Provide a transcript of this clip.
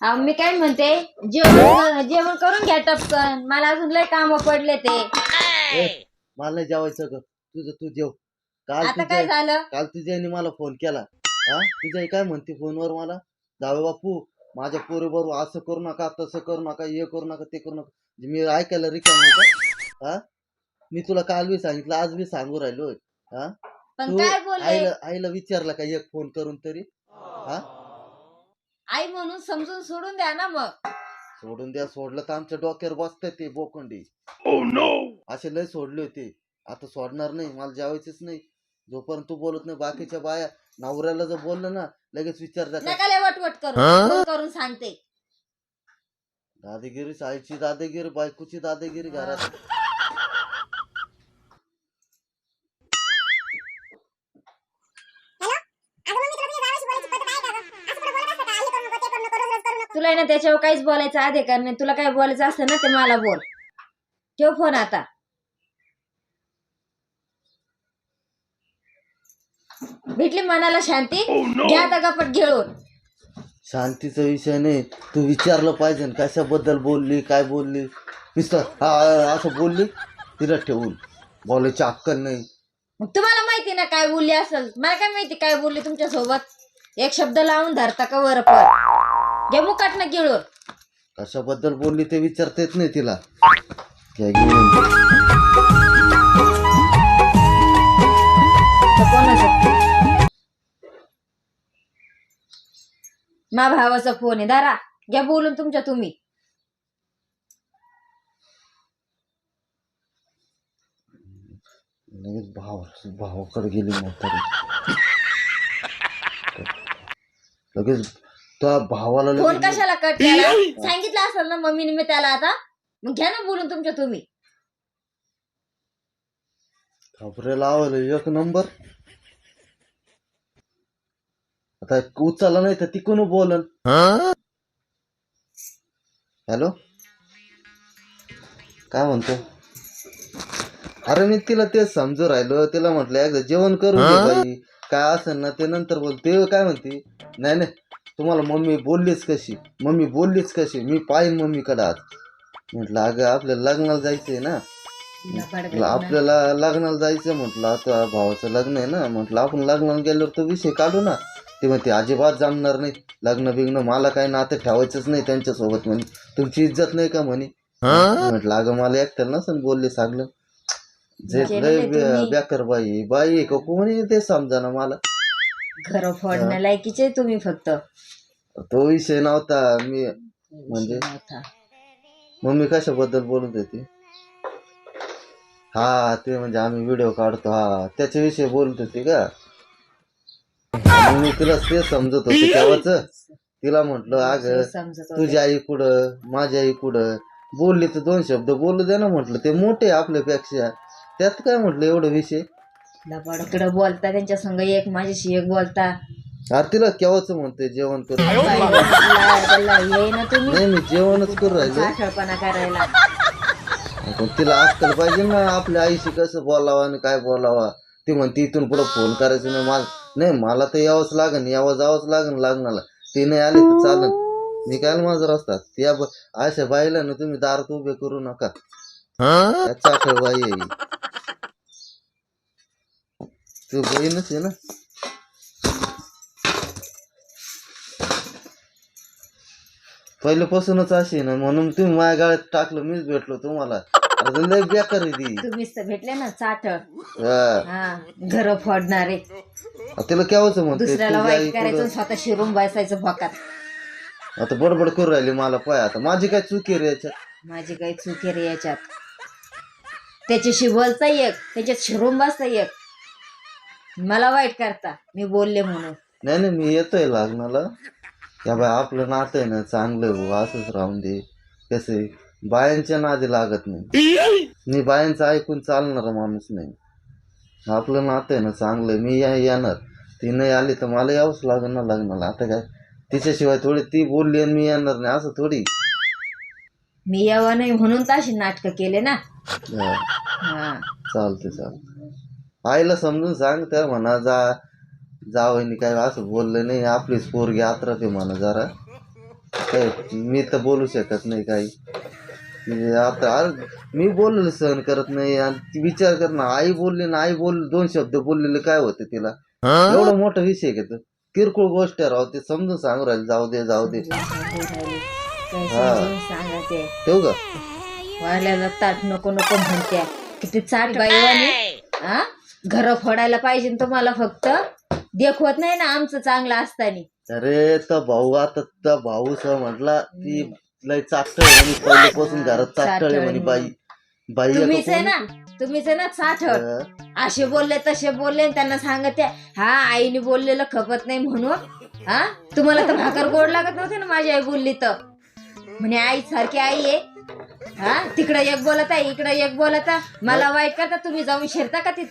अहो, मी काय म्हणते? जेवण जेवण करून घ्या टपकन. मला अजून लय काम पडले ते. ए, मला नाही जेवायचं ग. तुझं तू जेव. काल आता काय तुझ्या झालं? काल तुझ्या आईने मला फोन केला. हा? तुझ्या आई काय म्हणते फोनवर मला? जावे बापू माझ्या पोरीबरोबर असं करू नका तसं करू नका हे करू नका ते करू नका. म्हणजे मी ऐकायला रिकाम का? हा? मी तुला काल बी सांगितलं आज बी सांगू राहिलो हा? पण तू काय बोलले? आईला आईला विचारला का एक फोन करून तरी? हा? आई म्हणून समजून सोडून द्या ना मग. सोडून द्या सोडलं तर आमच्या डोक्यावर बसतात ते बोकोंडी. असे लय सोडले होते. आता सोडणार नाही मला जेवायचंच नाही. जोपर्यंत तू बोलत नाही बाकीच्या बाया नवऱ्याला जर बोललं ना लगेच विचारतात का नका लय वटवट करू. फोन करून सांगते. दादागिरी आईची दादागिरी बायकोची दादागिरी घरात. तुला ना त्याच्यावर काहीच बोलायचं अधिकार नाही. तुला काय बोलायचं असतं ना ते मला बोल. ठेव फोन आता. भेटली मनाला शांती? घ्या आता गपट घेऊन शांतीचा विषय नाही. तू विचारलं पाहिजे ना कशाबद्दल बोलली काय बोलली? हा असं बोलली? तिला ठेवून. बोलायची अक्कल नाही. मग तुम्हाला माहिती ना काय बोलली असेल. मला काय माहिती काय बोलली तुमच्यासोबत एक शब्द लावून धरता का वर पण घे मुकाट ना गिळून. कशाबद्दल बोलली ते विचारता येत नाही तिला. तर कोणाचं? मा भावाचा फोन आहे. दारा घ्या बोलून तुमच्या तुम्ही. लगेच भाव भावाकडे गेली म्हातारी. लगेच त्या भावाला फोन लगेच कशाला कट केला? सांगितलं असेल ना मम्मीने मी त्याला आता. मग घ्या ना बोलून तुमच्या तुम्ही. खबरे लावायला एक नंबर. आता उचलला नाही तर तिकून बोलन? हॅलो? काय म्हणतो? अरे मी तिला तेच समजू राहिलो. तिला म्हटलं एकदा जेवण करून घे बाई. काय असेल ना ते नंतर बोल. ते काय म्हणते? नाही नाही. तुम्हाला मम्मी बोललीच कशी? मम्मी बोललीच कशी? मी पाहिन मम्मीकडे आज म्हटलं अगं आपल्याला लग्नाला जायचंय ना. म्हटलं आपल्याला लग्नाला जायचं म्हटलं आता भावाचं लग्न आहे ना. म्हटलं आपण लग्नाला गेल्यावर तो विषय काढू ना. ते म्हणते अजिबात जमणार नाही. लग्न बिग्न मला काही नातं ठेवायचंच नाही त्यांच्यासोबत म्हणे. तुमची इज्जत नाही का म्हणे? म्हटलं अगं मला एकट्याला नसन बोलले सांगलं. जे आहे. बेकार बाई. आहे. बाई आहे का कोणी? ते समजा ना मला. घर फोडण्या लायकीचे तुम्ही फक्त. तो विषय नव्हता मी म्हणजे? नव्हता. मम्मी कशाबद्दल बोलत होती? हा ते म्हणजे आम्ही व्हिडिओ काढतो. हा त्याच्याविषयी बोलत होती का? मी तिला ते समजत होते तेव्हाच. तिला म्हंटल अग समजत होते. तुझी आई कुठं? माझी आई कुठं? बोलली तर दोन शब्द बोलू दे ना म्हटलं. ते मोठे आपल्यापेक्षा. त्यात काय म्हटलं एवढं विषय? लबाडकडं बोलता त्यांच्या संग एक माझ्याशी एक बोलता. अरे तिला केव्हाच म्हणते? जेवण करू येई ना तुम्ही. नाही मी जेवणच करू राहिलो. साखळपणा करायला. पण तिला अक्कल पाहिजे ना आपल्या आईशी कसं बोलावं आणि काय बोलावा. ती म्हणते इथून पुढे फोन करायचं नाही मला नाही मला तर यावंच लागन यावं जावंच लागन लग्नाला. ती नाही आली तर चालन मी काय माझं रस्तात त्या ब- अशा बाईला ना तुम्ही दारात उभे करू नका. त्या चाकळ बाई आहे. ही. तू बहीणच आहे ना पहिल्यापासूनच अशी आहे ना म्हणून तुम्ही माझ्या गाळ्यात टाकलं मीच भेटलो तुम्हाला. अरे लय बेकार आहे ती. तुम्हीच तर भेटले ना चाटळ हा. घर फोडणारे. तिला केव्हाच म्हणते? दुसऱ्याला तुझी आई वाईट करायचं कुठं? स्वतः शिरून बसायचं भोकात आता बडबड करू राहिली मला पाय. आता माझी काय चूक रे याच्यात? माझी काही चूक रे याच्यात. त्याच्याशी बोलता एक त्याच्यात शिरून बसता एक मला वाईट करता. मी बोलले म्हणून. नाही नाही मी येतोय लग्नाला. या बाय आपलं नातं आहे ना चांगलं आहे भाऊ असंच राहून दे. कसं आहे, बायांच्या नादी लागत नाही. मी बायांचं ऐकून चालणारा माणूस नाही. आपलं नातं आहे ना चांगलं आहे. मी या येणार. ती नाही आली तर मला यावंच लागेल ना लग्नाला. आता काय तिच्याशिवाय थोडी ती बोलली आणि मी येणार नाही असं थोडी. मी यावं नाही म्हणून तर अशी नाटकं केले ना. हा. हा. चालते चालते आईला समजून सांग त्या म्हणा जा जावईनी काय असं बोललं नाही आपलीच पोरगी आत्र ते म्हणा जरा. काय, मी तर बोलू शकत नाही काही. म्हणजे आता अरे, मी बोललेलं सहन करत नाही आणि ती विचार कर ना आई बोलली ना आई बोलली दोन शब्द बोललेले काय होते तिला? एवढा मोठा विषय घेत किरकोळ गोष्ट आहे राव ते समजून सांगू राहिले जाऊ दे जाऊ दे. हा. ठेवू का? वाढल्याला ताट नको नको म्हणत्या. किती चाट बाईवानी हा? घर फोडायला पाहिजे ना तुम्हाला फक्त. देखवत नाही ना आमचं चांगलं असताना. अरे तर भाऊ आता त्या भाऊ सह म्हटला ती लय चाकटळ म्हणे पहिल्यापासून घरात चाकटळ म्हणे बाई. बाई आता तुम्हीच आहे कोण- ना तुम्हीच आहे ना अं, असे बोलले तसे बोलले आणि त्यांना सांगते हा आईने बोललेलं खपत नाही म्हणून. हा तुम्हाला तर भाकर गोड लागत नव्हते ना माझी आई बोलली तर. म्हणे आई सारखी आई आहे. हा तिकडे एक बोलत आहे इकडे एक बोलत आहे. मला वाईट करता तुम्ही जाऊन शिरता का तिथं?